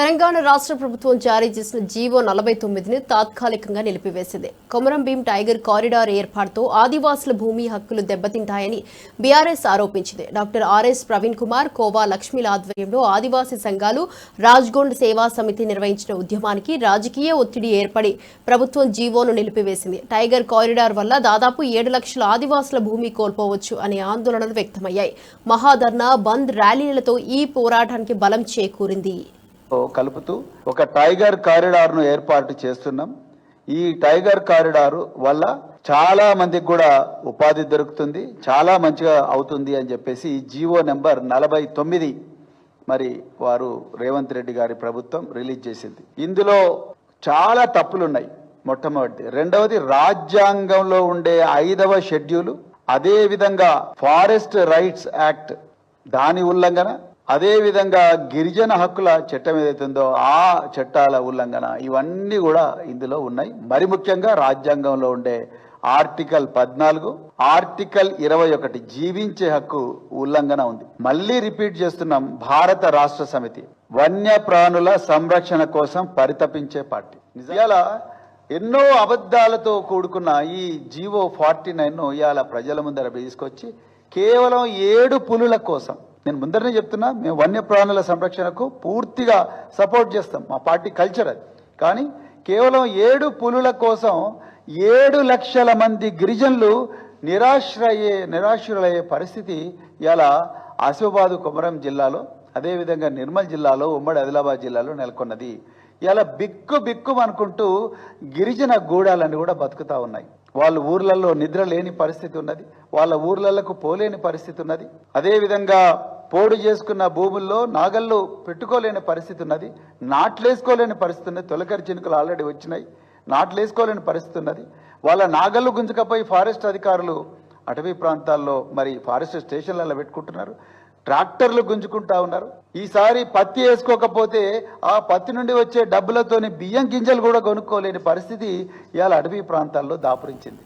తెలంగాణ రాష్ట్ర ప్రభుత్వం జారీ చేసిన జీవో నలభై తొమ్మిదిని తాత్కాలికంగా నిలిపివేసింది. కొమరం భీం టైగర్ కారిడార్ ఏర్పాటుతో ఆదివాసుల భూమి హక్కులు దెబ్బతింటాయని బీఆర్ఎస్ ఆరోపించింది. డాక్టర్ ఆర్ఎస్ ప్రవీణ్ కుమార్ కోవా లక్ష్మీల ఆధ్వర్యంలో ఆదివాసీ సంఘాలు రాజ్గోండ్ సేవా సమితి నిర్వహించిన ఉద్యమానికి రాజకీయ ఒత్తిడి ఏర్పడి ప్రభుత్వం జీవోను నిలిపివేసింది. టైగర్ కారిడార్ వల్ల దాదాపు ఏడు లక్షల ఆదివాసుల భూమి కోల్పోవచ్చు అనే ఆందోళనలు వ్యక్తమయ్యాయి. మహాధర్నా బంద్ ర్యాలీలతో ఈ పోరాటానికి బలం చేకూరింది. కలుపుతూ ఒక టైగర్ కారిడార్ను ఏర్పాటు చేస్తున్నాం. ఈ టైగర్ కారిడార్ వల్ల చాలా మందికి కూడా ఉపాధి దొరుకుతుంది చాలా మంచిగా అవుతుంది అని చెప్పేసి జీవో నెంబర్ నలభై తొమ్మిది మరి వారు రేవంత్ రెడ్డి గారి ప్రభుత్వం రిలీజ్ చేసింది. ఇందులో చాలా తప్పులు ఉన్నాయి మొట్టమొదటి. రెండవది రాజ్యాంగంలో ఉండే ఐదవ షెడ్యూలు అదే విధంగా ఫారెస్ట్ రైట్స్ యాక్ట్ దాని ఉల్లంఘన అదేవిధంగా గిరిజన హక్కుల చట్టం ఏదైతే ఉందో ఆ చట్టాల ఉల్లంఘన ఇవన్నీ కూడా ఇందులో ఉన్నాయి. మరి ముఖ్యంగా రాజ్యాంగంలో ఉండే ఆర్టికల్ పద్నాలుగు ఆర్టికల్ ఇరవై ఒకటి జీవించే హక్కు ఉల్లంఘన ఉంది. మళ్ళీ రిపీట్ చేస్తున్నాం భారత రాష్ట్ర సమితి వన్యప్రాణుల సంరక్షణ కోసం పరితపించే పార్టీ. నిజాల ఎన్నో అబద్ధాలతో కూడుకున్న ఈ జీవో ఫార్టీ నైన్ ఇవాళ ప్రజల ముందర తీసుకొచ్చి కేవలం ఏడు పులుల కోసం నేను ముందరనే చెప్తున్నా మేము వన్యప్రాణుల సంరక్షణకు పూర్తిగా సపోర్ట్ చేస్తాం. మా పార్టీ కల్చర్ అది. కానీ కేవలం ఏడు పులుల కోసం ఏడు లక్షల మంది గిరిజనులు నిరాశ్రయే నిరాశ్రులయ్యే పరిస్థితి ఇలా ఆసిఫాబాదు కొమరం జిల్లాలో అదేవిధంగా నిర్మల్ జిల్లాలో ఉమ్మడి ఆదిలాబాద్ జిల్లాలో నెలకొన్నది. ఇలా బిక్కు బిక్కు అనుకుంటూ గిరిజన గూడాలన్నీ కూడా బతుకుతా ఉన్నాయి. వాళ్ళ ఊర్లలో నిద్ర లేని పరిస్థితి ఉన్నది. వాళ్ళ ఊర్లలకు పోలేని పరిస్థితి ఉన్నది. అదేవిధంగా పోడు చేసుకున్న భూముల్లో నాగళ్ళు పెట్టుకోలేని పరిస్థితి ఉన్నది. నాట్లేసుకోలేని పరిస్థితి ఉన్నది. తొలకరి చినుకలు ఆల్రెడీ వచ్చినాయి. నాట్లేసుకోలేని పరిస్థితి ఉన్నది. వాళ్ళ నాగళ్ళు గుంజుకపోయి ఫారెస్ట్ అధికారులు అటవీ ప్రాంతాల్లో మరి ఫారెస్ట్ స్టేషన్లలో పెట్టుకుంటున్నారు. ట్రాక్టర్లు గుంజుకుంటా ఉన్నారు. ఈసారి పత్తి వేసుకోకపోతే ఆ పత్తి నుండి వచ్చే డబ్బులతోని బియ్యం గింజలు కూడా కొనుక్కోలేని పరిస్థితి ఇవాళ అటవీ ప్రాంతాల్లో దాపురించింది.